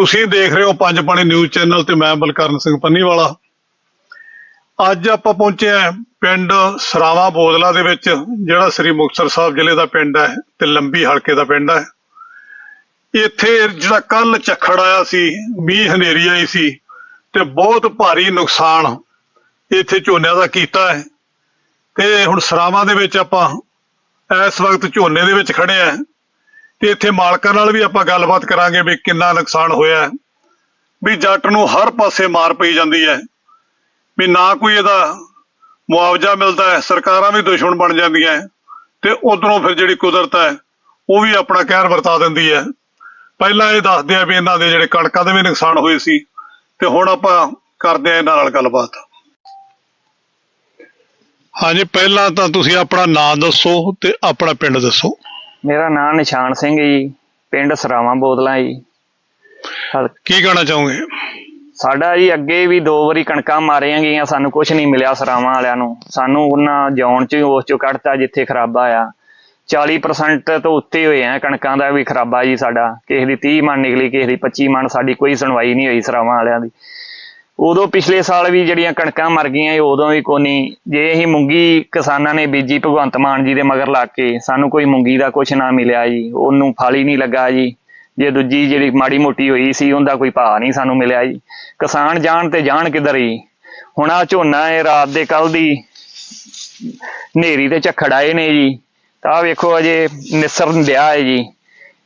ਤੁਸੀਂ ਦੇਖ ਰਹੇ ਹੋ ਪੰਜ ਪਾਣੀ ਨਿਊਜ਼ ਚੈਨਲ ਤੇ ਮੈਂ ਬਲਕਰਨ ਸਿੰਘ ਪੰਨੀਵਾਲਾ। ਅੱਜ ਆਪਾਂ ਪਹੁੰਚੇ ਹਾਂ ਪਿੰਡ ਸਰਾਵਾ ਬੋਦਲਾ ਦੇ ਵਿੱਚ, ਜਿਹੜਾ ਸ੍ਰੀ ਮੁਕਤਸਰ ਸਾਹਿਬ ਜ਼ਿਲ੍ਹੇ ਦਾ ਪਿੰਡ ਹੈ ਤੇ ਲੰਬੀ ਹਲਕੇ ਦਾ ਪਿੰਡ ਹੈ। ਇੱਥੇ ਜਿਹੜਾ ਕੱਲ ਝੱਖੜ ਆਇਆ ਸੀ, ਮੀਂਹ ਹਨੇਰੀ ਆਈ ਸੀ ਤੇ ਬਹੁਤ ਭਾਰੀ ਨੁਕਸਾਨ ਇੱਥੇ ਝੋਨਿਆਂ ਦਾ ਕੀਤਾ ਹੈ। ਤੇ ਹੁਣ ਸਰਾਵਾਂ ਦੇ ਵਿੱਚ ਆਪਾਂ ਇਸ ਵਕਤ ਝੋਨੇ ਦੇ ਵਿੱਚ ਖੜੇ ਆ ਤੇ ਇੱਥੇ ਮਾਲਕਾਂ ਨਾਲ ਵੀ ਆਪਾਂ ਗੱਲਬਾਤ ਕਰਾਂਗੇ ਵੀ ਕਿੰਨਾ ਨੁਕਸਾਨ ਹੋਇਆ ਵੀ ਜੱਟ ਨੂੰ ਹਰ ਪਾਸੇ ਮਾਰ ਪਈ ਜਾਂਦੀ ਹੈ। ਵੀ ਨਾ ਕੋਈ ਇਹਦਾ ਮੁਆਵਜ਼ਾ ਮਿਲਦਾ ਹੈ, ਸਰਕਾਰਾਂ ਵੀ ਦੁਸ਼ਮਣ ਬਣ ਜਾਂਦੀਆਂ ਤੇ ਉਧਰੋਂ ਫਿਰ ਜਿਹੜੀ ਕੁਦਰਤ ਹੈ, ਉਹ ਵੀ ਆਪਣਾ ਕਹਿਰ ਵਰਤਾ ਦਿੰਦੀ ਹੈ। ਪਹਿਲਾਂ ਇਹ ਦੱਸਦੇ ਆ ਵੀ ਇਹਨਾਂ ਦੇ ਜਿਹੜੇ ਕਣਕਾਂ ਦੇ ਵੀ ਨੁਕਸਾਨ ਹੋਏ ਸੀ ਤੇ ਹੁਣ ਆਪਾਂ ਕਰਦੇ ਆ ਇਹਨਾਂ ਨਾਲ ਗੱਲਬਾਤ। ਹਾਂਜੀ, ਪਹਿਲਾਂ ਤਾਂ ਤੁਸੀਂ ਆਪਣਾ ਨਾਮ ਦੱਸੋ ਤੇ ਆਪਣਾ ਪਿੰਡ ਦੱਸੋ। ਮੇਰਾ ਨਾਮ ਨਿਸ਼ਾਨ ਸਿੰਘ ਜੀ ਪਿੰਡ ਸਰਾਵਾਂ ਬੋਦਲਾ ਜੀ। ਕੀ ਕਹਿਣਾ ਚਾਹੋਗੇ? ਸਾਡਾ ਜੀ ਅੱਗੇ ਵੀ ਦੋ ਵਾਰੀ ਕਣਕਾਂ ਮਾਰੀਆਂ ਗਈਆਂ ਸਾਨੂੰ ਕੁਝ ਨਹੀਂ ਮਿਲਿਆ ਸਰਾਵਾਂ ਵਾਲਿਆਂ ਨੂੰ। ਸਾਨੂੰ ਉਹਨਾਂ ਜੌਨ ਚ ਉਸ ਚੋਂ ਕੱਢਤਾ ਜਿੱਥੇ ਖਰਾਬਾ ਆ। 40% ਤੋਂ ਉੱਤੇ ਹੋਏ ਆ ਕਣਕਾਂ ਦਾ ਵੀ ਖਰਾਬਾ ਜੀ ਸਾਡਾ। ਕਿਸੇ ਦੀ 30 ਮਣ ਨਿਕਲੀ ਕਿਸੇ ਦੀ 25 ਮਣ ਸਾਡੀ ਕੋਈ ਸੁਣਵਾਈ ਨਹੀਂ ਹੋਈ ਸਰਾਵਾਂ ਵਾਲਿਆਂ ਦੀ। ਉਦੋਂ ਪਿਛਲੇ ਸਾਲ ਵੀ ਜਿਹੜੀਆਂ ਕਣਕਾਂ ਮਰ ਗਈਆਂ ਸੀ, ਉਦੋਂ ਵੀ ਕੋਨੀ ਜੇ ਅਸੀਂ ਮੂੰਗੀ ਕਿਸਾਨਾਂ ਨੇ ਬੀਜੀ ਭਗਵੰਤ ਮਾਨ ਜੀ ਦੇ ਮਗਰ ਲਾ ਕੇ ਸਾਨੂੰ ਕੋਈ ਮੂੰਗੀ ਦਾ ਕੁਛ ਨਾ ਮਿਲਿਆ ਜੀ ਉਹਨੂੰ ਫਲ ਹੀ ਨਹੀਂ ਲੱਗਾ ਜੀ। ਜੇ ਦੂਜੀ ਜਿਹੜੀ ਮਾੜੀ ਮੋਟੀ ਹੋਈ ਸੀ ਉਹਦਾ ਕੋਈ ਭਾਅ ਨਹੀਂ ਸਾਨੂੰ ਮਿਲਿਆ ਜੀ। ਕਿਸਾਨ ਜਾਣ ਤੇ ਜਾਣ ਕਿੱਧਰ ਜੀ ਹੁਣ ਆ ਝੋਨਾ ਹੈ ਰਾਤ ਦੇ ਕੱਲ ਦੀ ਹਨੇਰੀ ਤੇ ਝੱਖੜ ਆਏ ਨੇ ਜੀ। ਤਾਂ ਵੇਖੋ ਅਜੇ ਨਿਸਰ ਦਿਆ ਹੈ ਜੀ।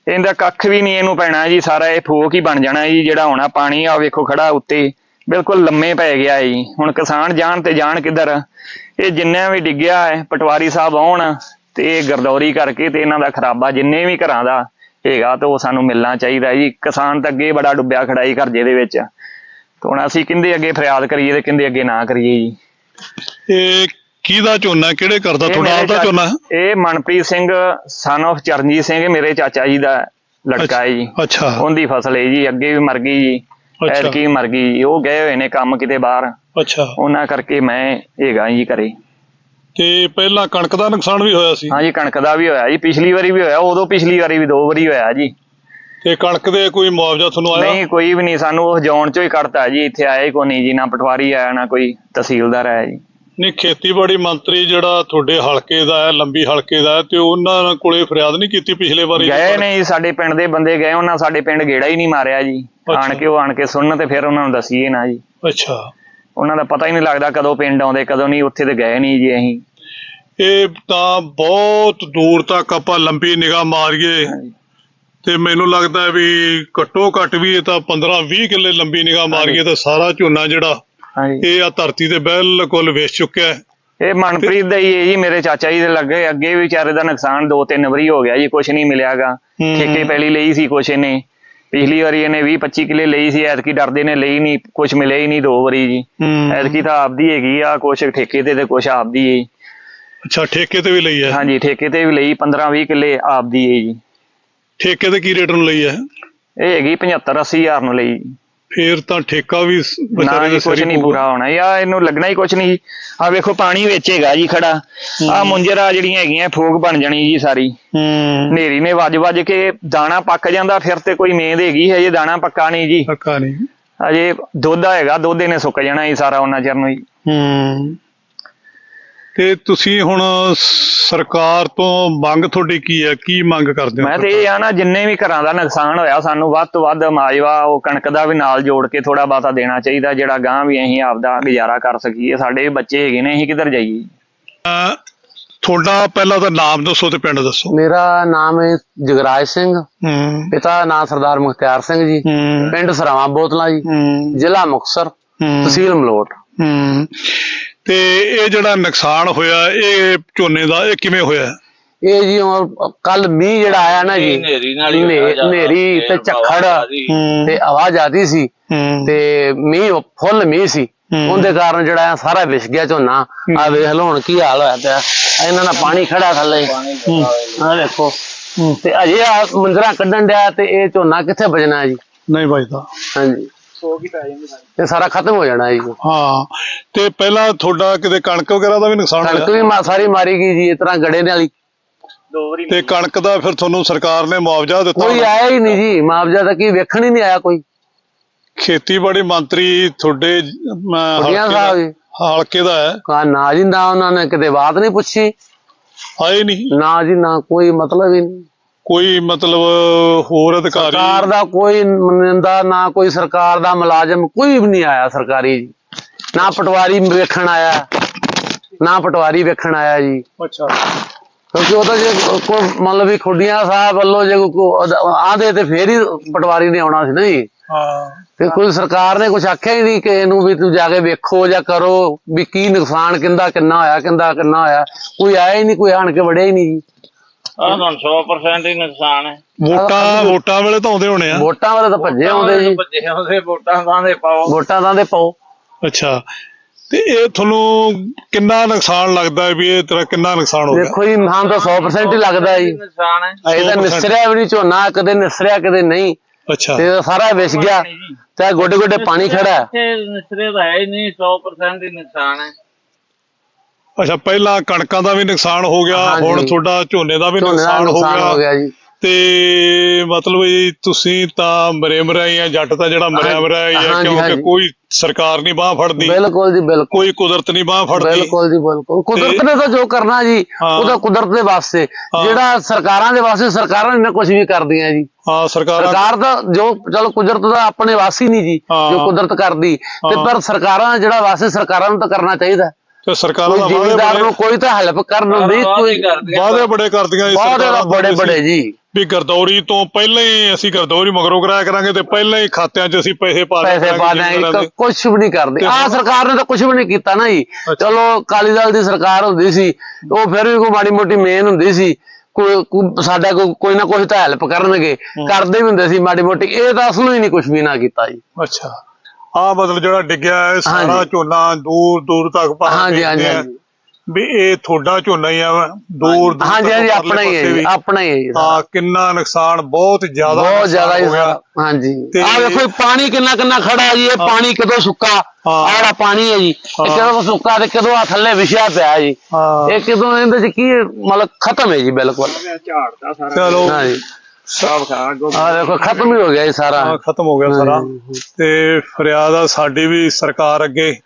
ਇਹਦਾ ਕੱਖ ਵੀ ਨਹੀਂ ਇਹਨੂੰ ਪੈਣਾ ਜੀ ਸਾਰਾ ਇਹ ਫੋਕ ਹੀ ਬਣ ਜਾਣਾ ਜੀ ਜਿਹੜਾ ਹੋਣਾ ਪਾਣੀ ਆ ਵੇਖੋ ਖੜਾ ਉੱਤੇ। ਬਿਲਕੁਲ ਲੰਮੇ ਪੈ ਗਿਆ ਜੀ। ਹੁਣ ਕਿਸਾਨ ਜਾਣ ਤੇ ਜਾਣ ਕਿੱਧਰ? ਇਹ ਜਿੰਨਾ ਵੀ ਡਿੱਗਿਆ ਹੈ ਪਟਵਾਰੀ ਸਾਹਿਬ ਆਉਣ ਤੇ ਇਹ ਗਰਦੌਰੀ ਕਰਕੇ ਤੇ ਇਹਨਾਂ ਦਾ ਖਰਾਬਾ ਜਿੰਨੇ ਵੀ ਘਰਾਂ ਦਾ ਹੈਗਾ ਤੇ ਉਹ ਸਾਨੂੰ ਮਿਲਣਾ ਚਾਹੀਦਾ ਜੀ। ਕਿਸਾਨ ਤਾਂ ਅੱਗੇ ਬੜਾ ਡੁੱਬਿਆ ਖੜਾ ਜੀ ਕਰਜ਼ੇ ਦੇ ਵਿੱਚ। ਤੇ ਹੁਣ ਅਸੀਂ ਕਿੰਦੇ ਅੱਗੇ ਫਰਿਆਦ ਕਰੀਏ ਤੇ ਕਿੰਦੇ ਅੱਗੇ ਨਾ ਕਰੀਏ ਜੀ। ਇਹ ਕਿਹਦਾ ਝੋਨਾ? ਕਿਹੜੇ ਘਰ ਦਾ? ਤੁਹਾਡਾ ਆਪਦਾ ਝੋਨਾ? ਇਹ ਮਨਪ੍ਰੀਤ ਸਿੰਘ ਸਨ of ਚਰਨਜੀਤ ਸਿੰਘ ਮੇਰੇ ਚਾਚਾ ਜੀ ਦਾ ਲੜਕਾ ਹੈ ਜੀ। ਅੱਛਾ। ਉਹਦੀ ਫਸਲ ਹੈ ਜੀ ਅੱਗੇ ਵੀ ਮਰ ਗਈ ਜੀ। ਐਤਕੀ ਮਰ ਗਈ। ਉਹ ਗਏ ਹੋਏ ਨੇ ਕੰਮ ਕਿਤੇ ਬਾਹਰ। ਅੱਛਾ। ਉਹਨਾਂ ਕਰਕੇ ਮੈਂ ਹੈਗਾ ਜੀ ਘਰੇ। ਤੇ ਪਹਿਲਾਂ ਕਣਕ ਦਾ ਨੁਕਸਾਨ ਵੀ ਹੋਇਆ ਸੀ? ਹਾਂਜੀ ਕਣਕ ਦਾ ਵੀ ਹੋਇਆ ਜੀ ਪਿਛਲੀ ਵਾਰੀ ਵੀ ਹੋਇਆ ਉਦੋਂ ਪਿਛਲੀ ਵਾਰੀ ਵੀ ਦੋ ਵਾਰੀ ਹੋਇਆ ਜੀ। ਤੇ ਕਣਕ ਦੇ ਕੋਈ ਮੁਆਵਜ਼ਾ ਤੁਹਾਨੂੰ ਆਇਆ? ਨਹੀਂ ਕੋਈ ਵੀ ਨਹੀਂ ਸਾਨੂੰ ਉਹ ਜੌਨ ਚੋਂ ਹੀ ਕੱਢਤਾ ਜੀ ਇੱਥੇ ਆਇਆ ਹੀ ਕੋਈ ਨਹੀਂ ਜੀ ਨਾ ਪਟਵਾਰੀ ਆਇਆ ਨਾ ਕੋਈ ਤਹਿਸੀਲਦਾਰ ਆਇਆ ਜੀ। ਨਹੀਂ ਖੇਤੀਬਾੜੀ ਮੰਤਰੀ ਜਿਹੜਾ ਤੁਹਾਡੇ ਹਲਕੇ ਦਾ ਹੈ ਲੰਬੀ ਹਲਕੇ ਦਾ ਹੈ ਤੇ ਉਹਨਾਂ ਕੋਲੇ ਫਰਿਆਦ ਨਹੀਂ ਕੀਤੀ ਪਿਛਲੇ ਵਾਰੀ? ਗਏ ਨੇ ਜੀ ਸਾਡੇ ਪਿੰਡ ਦੇ ਬੰਦੇ ਗਏ ਉਹਨਾਂ ਸਾਡੇ ਪਿੰਡ ਗੇੜਾ ਹੀ ਨਹੀਂ ਮਾਰਿਆ ਜੀ। ਆਣ ਕੇ ਉਹ ਆਣ ਕੇ ਸੁਣਨ ਤੇ ਫਿਰ ਉਹਨਾਂ ਨੂੰ ਦਸੀਏ ਨਾ ਜੀ। ਅੱਛਾ। ਉਹਨਾਂ ਦਾ ਪਤਾ ਹੀ ਨਹੀਂ ਲੱਗਦਾ ਕਦੋਂ ਪਿੰਡ ਆਉਂਦੇ ਕਦੋਂ ਨਹੀਂ ਉੱਥੇ ਤੇ ਗਏ ਨਹੀਂ ਜੀ ਅਸੀਂ। ਇਹ ਤਾਂ ਬਹੁਤ ਦੂਰ ਤੱਕ ਆਪਾਂ ਲੰਬੀ ਨਿਗਾਹ ਮਾਰੀਏ। ਤੇ ਮੈਨੂੰ ਲੱਗਦਾ ਵੀ ਘੱਟੋ ਘੱਟ ਵੀ ਇਹ ਤਾਂ 15 20 ਕਿੱਲੇ ਲੰਬੀ ਨਿਗਾਹ ਮਾਰੀਏ ਤਾਂ ਸਾਰਾ ਝੋਨਾ ਜਿਹੜਾ ਹਾਂਜੀ। ਇਹ ਆ ਧਰਤੀ ਤੇ ਬਿਲਕੁਲ ਵੇਚ ਚੁੱਕਿਆ ਹੈ। ਇਹ ਮਨਪ੍ਰੀਤ ਦਾ ਹੀ ਹੈ ਜੀ ਮੇਰੇ ਚਾਚਾ ਜੀ ਦੇ ਲੱਗੇ ਅੱਗੇ ਵੀ ਵਿਚਾਰੇ ਦਾ ਨੁਕਸਾਨ ਦੋ ਤਿੰਨ ਵਾਰੀ ਹੋ ਗਿਆ ਜੀ ਕੁਝ ਨਹੀਂ ਮਿਲਿਆਗਾ। ਠੇਕੇ ਪਹਿਲੀ ਲਈ ਸੀ ਕੁਛ ਇਹਨੇ। ਪਿਛਲੀ ਵਾਰੀ ਇਹਨੇ 20 25 ਕਿੱਲੇ ਲਈ ਸੀ ਐਤਕੀ ਡਰਦੇ ਨੇ ਲਈ ਨਹੀਂ ਕੁਝ ਮਿਲਿਆ ਹੀ ਨਹੀਂ ਦੋ ਵਾਰੀ ਜੀ। ਐਤਕੀ ਤਾਂ ਆਪਦੀ ਹੈਗੀ ਆ ਕੁਛ ਠੇਕੇ ਤੇ ਤੇ ਕੁਛ ਆਪਦੀ ਹੈ। ਅੱਛਾ ਠੇਕੇ ਤੇ ਵੀ ਲਈ ਹੈ? ਹਾਂਜੀ ਠੇਕੇ ਤੇ ਵੀ ਲਈ 15 20 ਕਿੱਲੇ ਆਪਦੀ ਹੈ ਜੀ। ਠੇਕੇ ਤੇ ਕੀ ਰੇਟ ਨੂੰ ਲਈ ਹੈ? ਇਹ ਹੈਗੀ 75 80 ਹਜ਼ਾਰ ਨੂੰ ਲਈ ਜੀ। ਫੇਰ ਤਾਂ ਠੇਕਾ ਵੀ ਨਾ ਜੀ ਹੀ ਨਹੀਂ। ਪੂਰਾ ਹੋਣਾ। ਯਾ ਇਹਨੂੰ ਲੱਗਣਾ ਹੀ ਕੁਛ ਨਹੀਂ। ਆ ਵੇਖੋ ਪਾਣੀ ਵਿੱਚ ਹੈਗਾ ਜੀ ਖੜਾ। ਆ ਮੁੰਜਰਾ ਜਿਹੜੀਆਂ ਹੈਗੀਆਂ ਫੋਕ ਬਣ ਜਾਣੀ ਜੀ ਸਾਰੀ। ਹੂੰ। ਹਨੇਰੀ ਨੇ ਵੱਜ ਵੱਜ ਕੇ ਦਾਣਾ ਪੱਕ ਜਾਂਦਾ ਫਿਰ ਤੇ ਕੋਈ ਮੇਂਦ ਹੈਗੀ ਹਜੇ ਦਾਣਾ ਪੱਕਾ ਨਹੀਂ ਜੀ। ਪੱਕਾ ਨਹੀਂ। ਅਜੇ ਦੁੱਧ ਹੈਗਾ ਦੁੱਧ ਨੇ ਸੁੱਕ ਜਾਣਾ ਜੀ ਸਾਰਾ ਉਹਨਾਂ ਚਿਰ ਨੂੰ ਜੀ ਹੂੰ। ਤੇ ਤੁਸੀਂ ਹੁਣ ਸਰਕਾਰ ਤੋਂ ਮੰਗ ਤੁਹਾਡੀ ਕੀ ਹੈ? ਕੀ ਮੰਗ ਕਰਦੇ ਹੋ ਮੈਂ ਤੇ ਇਹ ਆ ਨਾ ਜਿੰਨੇ ਵੀ ਘਰਾਂ ਦਾ ਨੁਕਸਾਨ ਹੋਇਆ ਸਾਨੂੰ ਵੱਧ ਤੋਂ ਵੱਧ ਮਾਜਵਾ ਉਹ ਕਣਕ ਦਾ ਵੀ ਨਾਲ ਜੋੜ ਕੇ ਥੋੜਾ ਬਾਤਾ ਦੇਣਾ ਚਾਹੀਦਾ ਜਿਹੜਾ ਗਾਂ ਵੀ ਅਸੀਂ ਆਪਦਾ ਗੁਜ਼ਾਰਾ ਕਰ ਸਕੀਏ। ਸਾਡੇ ਬੱਚੇ ਹੈਗੇ ਨੇ ਅਸੀਂ ਕਿੱਧਰ ਜਾਈਏ? ਤੁਹਾਡਾ ਪਹਿਲਾਂ ਤਾਂ ਨਾਮ ਦੱਸੋ ਤੇ ਪਿੰਡ ਦੱਸੋ। ਮੇਰਾ ਨਾਮ ਹੈ ਜਗਰਾਜ ਸਿੰਘ ਹੂੰ। ਪਿਤਾ ਦਾ ਨਾਮ ਸਰਦਾਰ ਮੁਖਤਿਆਰ ਸਿੰਘ ਜੀ ਹੂੰ। ਪਿੰਡ ਸਰਾਵਾਂ ਬੋਤਲਾ ਜੀ ਹੂੰ। ਜ਼ਿਲ੍ਹਾ ਮੁਕਤਸਰ ਹੂੰ। ਤਹਿਸੀਲ ਮਲੋਟ। ਹੂੰ। ਤੇ ਇਹ ਜਿਹੜਾ ਨੁਕਸਾਨ ਹੋਇਆ ਇਹ ਝੋਨੇ ਦਾ ਇਹ ਕਿਵੇਂ ਹੋਇਆ? ਇਹ ਜੀ ਕੱਲ ਮੀਂਹ ਜਿਹੜਾ ਆਇਆ ਨਾ ਜੀ ਹਨੇਰੀ ਨਾਲ ਤੇ ਝੱਖੜ ਤੇ ਹਵਾ ਜ਼ਿਆਦੀ ਸੀ ਤੇ ਮੀਂਹ ਫੁੱਲ ਮੀਂਹ ਸੀ। ਉਹਦੇ ਕਾਰਨ ਜਿਹੜਾ ਸਾਰਾ ਵਿਛ ਗਿਆ ਝੋਨਾ। ਆ ਵੇਖ ਲਓ ਹੁਣ ਕੀ ਹਾਲ ਹੋਇਆ ਪਿਆ। ਇਹਨਾਂ ਦਾ ਪਾਣੀ ਖੜਾ ਥੱਲੇ। ਆ ਦੇਖੋ ਤੇ ਅਜੇ ਆ ਮੰਜਰਾ ਕੱਢਣ ਡਿਆ ਤੇ ਇਹ ਝੋਨਾ ਕਿੱਥੇ ਬਜਣਾ ਹੈ ਜੀ? ਨਹੀਂ ਵੱਜਦਾ। ਹਾਂਜੀ। ਇਹ ਸਾਰਾ ਖਤਮ ਹੋ ਜਾਣਾ ਹੈ ਜੀ। ਹਾਂ ਤੇ ਪਹਿਲਾਂ ਤੁਹਾਡਾ ਕਿਤੇ ਕਣਕ ਵਗੈਰਾ ਦਾ ਵੀ ਨੁਕਸਾਨ ਕਣਕ ਹੋਇਆ? ਵੀ ਮਾ ਸਾਰੀ ਮਾਰੀ ਗਈ ਜੀ ਇਸ ਤਰ੍ਹਾਂ ਗੜੇ ਦੇ ਵਾਲੀ ਤੇ ਕਣਕ ਦਾ ਫਿਰ ਤੁਹਾਨੂੰ ਸਰਕਾਰ ਨੇ ਮੁਆਵਜ਼ਾ ਦਿੱਤਾ ਕੋਈ ਹੋਣਾ? ਆਇਆ ਹੀ ਨਹੀਂ ਜੀ ਮੁਆਵਜ਼ਾ ਤਾਂ ਕੀ ਵੇਖਣ ਹੀ ਨਹੀਂ ਆਇਆ ਕੋਈ। ਖੇਤੀਬਾੜੀ ਮੰਤਰੀ ਤੁਹਾਡੇ ਅਮ, ਹਲਕੇ ਸਾਹਿਬ ਦਾ ਜੀ। ਹਲਕੇ ਦਾ ਹੈ? ਕਾ ਨਾ ਜੀ ਨਾ ਉਹਨਾਂ ਨੇ ਕਿਤੇ ਬਾਤ ਨਹੀਂ ਪੁੱਛੀ। ਆਏ ਨਹੀਂ? ਨਾ ਜੀ ਨਾ ਕੋਈ ਮਤਲਬ ਹੀ ਨਹੀਂ। ਕੋਈ ਮਤਲਬ ਹੋਰ ਅਧਿਕਾਰੀ? ਸਰਕਾਰ ਦਾ ਕੋਈ ਨੁਮਾਇੰਦਾ ਨਾ ਕੋਈ ਸਰਕਾਰ ਦਾ ਮੁਲਾਜ਼ਮ ਕੋਈ ਵੀ ਨਹੀਂ ਆਇਆ ਸਰਕਾਰੀ ਨਾ ਪਟਵਾਰੀ ਵੇਖਣ ਆਇਆ ਨਾ ਪਟਵਾਰੀ ਵੇਖਣ ਆਇਆ ਜੀ। ਅੱਛਾ। ਕਿਉਂਕਿ ਉਹ ਤਾਂ ਜੇ ਕੋਈ ਮਤਲਬ ਵੀ ਖੁੱਡੀਆਂ ਸਾਹਿਬ ਵੱਲੋਂ ਜੇ ਕੋਈ ਆਂਦੇ ਤੇ ਫੇਰ ਹੀ ਪਟਵਾਰੀ ਨੇ ਆਉਣਾ ਸੀ ਨਾ ਜੀ। ਹਾਂ। ਤੇ ਕੋਈ ਸਰਕਾਰ ਨੇ ਕੁਝ ਆਖਿਆ ਹੀ ਨਹੀਂ ਕਿ ਇਹਨੂੰ ਵੀ ਤੂੰ ਜਾ ਕੇ ਵੇਖੋ ਜਾਂ ਕਰੋ ਵੀ ਕੀ ਨੁਕਸਾਨ ਕਿੰਦਾ ਕਿੰਨਾ ਹੋਇਆ ਕਿੰਦਾ ਕਿੰਨਾ ਹੋਇਆ। ਕੋਈ ਆਇਆ ਹੀ ਨਹੀਂ ਕੋਈ ਆਣ ਕੇ ਵੜਿਆ ਹੀ ਨਹੀਂ ਜੀ। ਆਹ ਹੁਣ 100% ਹੀ ਨੁਕਸਾਨ ਹੈ। ਵੋਟਾਂ ਵੋਟਾਂ ਵੇਲੇ ਤਾਂ ਆਉਂਦੇ ਹੋਣੇ ਆ। ਵੋਟਾਂ ਵਾਲੇ ਤਾਂ ਭੱਜੇ ਆਉਂਦੇ ਜੀ ਭੱਜੇ ਆਉਂਦੇ ਵੋਟਾਂ ਕਾਂ ਦੇ ਪਾਓ। ਵੋਟਾਂ ਤਾਂ ਦੇ ਪਾਓ। ਅੱਛਾ। ਤੇ ਇਹ ਤੁਹਾਨੂੰ ਕਿੰਨਾ ਨੁਕਸਾਨ ਲੱਗਦਾ ਹੈ ਵੀ ਇਹ ਤੇਰਾ ਕਿੰਨਾ ਨੁਕਸਾਨ ਹੋ ਗਿਆ? ਦੇਖੋ ਜੀ ਹਾਂ ਤਾਂ 100% ਹੀ ਲੱਗਦਾ ਜੀ। ਨੁਕਸਾਨ ਹੈ। ਇਹ ਤਾਂ 100% ਨਿਸਰਿਆ ਵੀ ਨਹੀਂ ਝੋਨਾ ਕਦੇ ਨਿਸਰਿਆ ਕਦੇ ਨਹੀਂ। ਅੱਛਾ। ਤੇ ਸਾਰਾ ਵਿਸ ਗਿਆ। ਤੇ ਗੋਡੇ ਗੋਡੇ ਪਾਣੀ ਖੜਾ। ਹੈ। ਨਿਸਰੇ ਦਾ ਹੈ ਹੀ ਨਹੀਂ 100% ਹੀ ਨੁਕਸਾਨ ਹੈ। ਅੱਛਾ ਪਹਿਲਾਂ ਕਣਕਾਂ ਦਾ ਵੀ ਨੁਕਸਾਨ ਹੋ ਗਿਆ ਹਾਂਜੀ। ਹੁਣ ਤੁਹਾਡਾ ਝੋਨੇ ਦਾ ਵੀ ਝੋਨੇ ਦਾ ਨੁਕਸਾਨ ਹੋ ਨੁਕਸਾਨ ਹੋ ਗਿਆ ਗਿਆ ਜੀ ਤੇ ਮਤਲਬ ਜੀ ਤੁਸੀਂ ਤਾਂ ਮਰੇ ਮਰਾਈ ਆ ਜੱਟ ਤਾਂ ਜਿਹੜਾ ਮਰਿਆ ਹਾਂਜੀ, ਆ ਹਾਂਜੀ, ਕਿਉਂਕਿ ਹਾਂਜੀ। ਕੋਈ ਸਰਕਾਰ ਨਹੀਂ ਬਾਹ ਫੜਦੀ ਬਿਲਕੁਲ ਜੀ ਬਿਲਕੁਲ ਕੋਈ ਕੁਦਰਤ ਨਹੀਂ ਬਾਹ ਫੜਦੀ ਬਿਲਕੁਲ ਜੀ ਬਿਲਕੁਲ ਕੁਦਰਤ ਨੇ ਤਾਂ ਜੋ ਕਰਨਾ ਜੀ ਹਾਂ। ਉਹਦਾ ਕੁਦਰਤ ਦੇ ਵਾਸਤੇ ਹਾਂ। ਜਿਹੜਾ ਸਰਕਾਰਾਂ ਦੇ ਵਾਸਤੇ ਸਰਕਾਰਾਂ ਨੇ ਕੁਝ ਵੀ ਕਰਦੀਆਂ ਜੀ ਹਾਂ ਸਰਕਾਰਾਂ ਸਰਕਾਰ ਦਾ ਜੋ ਚਲੋ ਕੁਦਰਤ ਦਾ ਆਪਣੇ ਵਾਸੀ ਨਹੀਂ ਜੀ ਹਾਂ। ਜੋ ਕੁਦਰਤ ਕਰਦੀ ਤੇ ਹਾਂ। ਪਰ ਸਰਕਾਰਾਂ ਜਿਹੜਾ ਵਾਸਤੇ ਸਰਕਾਰਾਂ ਨੂੰ ਤਾਂ ਕਰਨਾ ਚਾਹੀਦਾ ਤੇ ਸਰਕਾਰਾਂ ਕੋਈ ਦਾ ਵਾਅਦੇ ਜ਼ਿਮੀਦਾਰ ਨੂੰ ਕੋਈ ਤਾਂ ਹੈਲਪ ਕਰਨ ਹੁੰਦੀ ਕੋਈ ਵਾਅਦੇ ਬੜੇ ਕਰਦੀਆਂ ਜੀ ਬਹੁਤ ਸਰਕਾਰਾਂ ਬੜੇ ਬੜੇ ਜੀ। ਵੀ ਗਰਦੌਰੀ ਤੋਂ ਪਹਿਲਾਂ ਹੀ ਅਸੀਂ ਗਰਦੌਰੀ ਮਗਰੋਂ ਕਰਾਇਆ ਕਰਾਂਗੇ ਤੇ ਪਹਿਲਾਂ ਹੀ ਖਾਤਿਆਂ 'ਚ ਅਸੀਂ ਪੈਸੇ ਪਾ ਪੈਸੇ ਪਾ ਦੇ। ਕੁਝ ਵੀ ਨਹੀਂ ਕਰਦੇ। ਆ ਸਰਕਾਰ ਨੇ ਤਾਂ ਕੁਝ ਵੀ ਨਹੀਂ ਕੀਤਾ ਨਾ ਜੀ। ਚਲੋ ਕਾਲੀ ਦਲ ਦੀ ਸਰਕਾਰ ਹੁੰਦੀ ਸੀ ਉਹ ਫਿਰ ਵੀ ਕੋਈ ਮਾੜੀ ਮੋਟੀ ਮੇਨ ਹੁੰਦੀ ਸੀ। ਕੋਈ ਕੋਈ- ਸਾਡਾ ਕੋਈ ਕੋਈ ਨਾ ਕੋਈ ਤਾਂ ਹੈਲਪ ਕਰਨਗੇ। ਕਰਦੇ ਵੀ ਹੁੰਦੇ ਸੀ ਮਾੜੀ ਮੋਟੀ। ਇਹ ਤਾਂ ਅਸਲੋਂ ਹੀ ਨਹੀਂ ਕੁਝ ਵੀ ਨਾ ਕੀਤਾ ਜੀ। ਅੱਛਾ। ਆ ਮਤਲਬ ਜਿਹੜਾ ਡਿੱਗਿਆ ਹੈ ਸਾਰਾ ਹਾਂਜੀ। ਝੋਨਾ ਦੂਰ ਦੂਰ ਤੱਕ ਪਾ ਹਾਂਜੀ ਹਾਂਜੀ ਹਾਂਜੀ ਵੀ ਇਹ ਤੁਹਾਡਾ ਝੋਨਾ ਹੀ ਆ ਦੂਰ ਦੂਰ ਹਾਂਜੀ ਹਾਂਜੀ ਆਪਣਾ ਹੀ ਹੈ ਪਾਸੇ ਜੀ ਵੀ। ਆਪਣਾ ਹੀ ਹੈ ਜੀ ਸਾਰਾ। ਹਾਂ ਕਿੰਨਾ ਨੁਕਸਾਨ ਬਹੁਤ ਜ਼ਿਆਦਾ ਬਹੁਤ ਨੁਕਸਾਨ ਜ਼ਿਆਦਾ ਹੀ ਹੋ ਗਿਆ। ਸਾਰਾ ਹਾਂਜੀ ਤੇ- ਆ ਵੇਖੋ ਇਹ ਪਾਣੀ ਕਿੰਨਾ ਕਿੰਨਾ ਖੜਾ ਹੈ ਜੀ ਇਹ ਪਾਣੀ ਕਦੋਂ ਸੁੱਕਾ ਹਾਂ। ਆਹ ਜਿਹੜਾ ਪਾਣੀ ਹੈ ਜੀ ਇਹ ਹਾਂ। ਕਦੋਂ ਸੁੱਕਾ ਤੇ ਕਦੋਂ ਆ ਥੱਲੇ ਵਿਛਿਆ ਪਿਆ ਜੀ ਹਾਂ ਇਹ ਕਦੋਂ ਇਹਦੇ ਚ ਕੀ? ਮਤਲਬ ਖਤਮ ਹੈ ਜੀ ਬਿਲਕੁਲ ਝਾੜਦਾ ਸਾਰਾ ਚਲੋ ਹਾਂਜੀ ਸਭ ਖਾ ਗੋ ਆ ਦੇਖੋ ਖਤਮ ਹੀ ਹੋ ਗਿਆ ਜੀ ਸਾਰਾ। ਹਾਂ ਖਤਮ ਹੋ ਗਿਆ ਸਾਰਾ। ਤੇ ਫਰਿਆਦ ਆ ਸਾਡੀ ਵੀ ਸਰਕਾਰ ਅੱਗੇ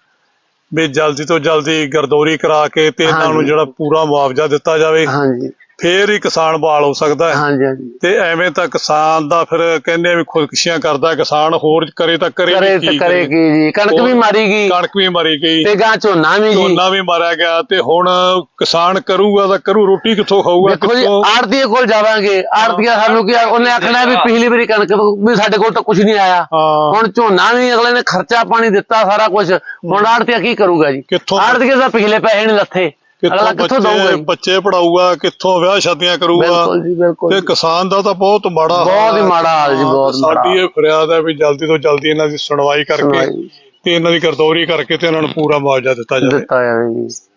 ਵੀ ਜਲਦੀ ਤੋਂ ਜਲਦੀ ਗਰਦੌਰੀ ਕਰਾ ਕੇ ਤੇ ਇਹਨਾਂ ਨੂੰ ਹਾਂਜੀ। ਜਿਹੜਾ ਪੂਰਾ ਮੁਆਵਜ਼ਾ ਦਿੱਤਾ ਜਾਵੇ। ਹਾਂਜੀ। ਫੇਰ ਹੀ ਕਿਸਾਨ ਬਹਾਲ ਹੋ ਸਕਦਾ ਹੈ। ਹਾਂਜੀ ਹਾਂਜੀ। ਤੇ ਐਵੇਂ ਤਾਂ ਕਿਸਾਨ ਦਾ ਫਿਰ ਕਹਿੰਦੇ ਆ ਵੀ ਖੁਦਕੁਸ਼ੀਆਂ ਕਰਦਾ ਕਿਸਾਨ ਹੋਰ ਕਰੇ ਤਾਂ ਕਰੇ ਕਰੇ ਤੇ ਕੀ ਕਰੇ। ਕੀ ਜੀ ਕਣਕ ਵੀ ਮਾਰੀ ਗਈ। ਕਣਕ ਵੀ ਮਰੀ ਗਈ। ਤੇ ਗਾਂ ਝੋਨਾ ਵੀ ਜੀ। ਝੋਨਾ ਵੀ ਮਾਰਿਆ ਗਿਆ ਤੇ ਹੁਣ ਕਿਸਾਨ ਕਰੂਗਾ ਤਾਂ ਕਰੂ ਰੋਟੀ ਕਿੱਥੋਂ ਖਾਊਗਾ ਦੇਖੋ ਜੀ ਆੜਤੀਏ ਕੋਲ ਜਾਵਾਂਗੇ। ਆੜਤੀਆ ਸਾਨੂੰ ਕੀ ਉਹਨੇ ਆਖਣਾ ਵੀ ਪਿਛਲੀ ਵਾਰੀ ਕਣਕ ਵੀ ਸਾਡੇ ਕੋਲ ਤਾਂ ਕੁਝ ਨਹੀਂ ਆਇਆ। ਹੁਣ ਝੋਨਾ ਵੀ ਅਗਲੇ ਨੇ ਖਰਚਾ ਪਾਣੀ ਦਿੱਤਾ ਸਾਰਾ ਕੁਝ ਹੁਣ ਆੜਤੀਆ ਕੀ ਕਰੂਗਾ ਜੀ? ਕਿੱਥੋਂ ਆੜਤੀਏ ਦਾ ਪਿਛਲੇ ਪੈਸੇ ਨਹੀਂ ਲੱਥੇ। ਅਗਲਾ ਕਿੱਥੋਂ ਕਿੱਥੋਂ ਦਊਗਾ? ਬੱਚੇ ਜੀ ਬੱਚੇ ਪੜਾਊਗਾ ਕਿੱਥੋਂ ਵਿਆਹ ਸ਼ਾਦੀਆਂ ਕਰੂਗਾ? ਬਿਲਕੁਲ ਜੀ ਬਿਲਕੁਲ ਤੇ ਕਿਸਾਨ ਦਾ ਤਾਂ ਬਹੁਤ ਮਾੜਾ ਹਾਲ ਬਹੁਤ ਹੀ। ਹੈ। ਮਾੜਾ ਹਾਲ ਜੀ, ਬਹੁਤ ਮਾੜਾ ਸਾਡੀ ਇਹ ਫਰਿਆਦ ਹੈ ਵੀ ਜਲਦੀ ਤੋਂ ਜਲਦੀ ਇਹਨਾਂ ਦੀ ਸੁਣਵਾਈ ਕਰਕੇ ਸੁਣਵਾਈ। ਤੇ ਇਹਨਾਂ ਦੀ ਗਰਦੌਰੀ ਕਰਕੇ ਤੇ ਇਹਨਾਂ ਨੂੰ ਪੂਰਾ ਮੁਆਵਜ਼ਾ ਦਿੱਤਾ ਜਾਵੇ। ਦਿੱਤਾ ਜਾਵੇ ਜੀ।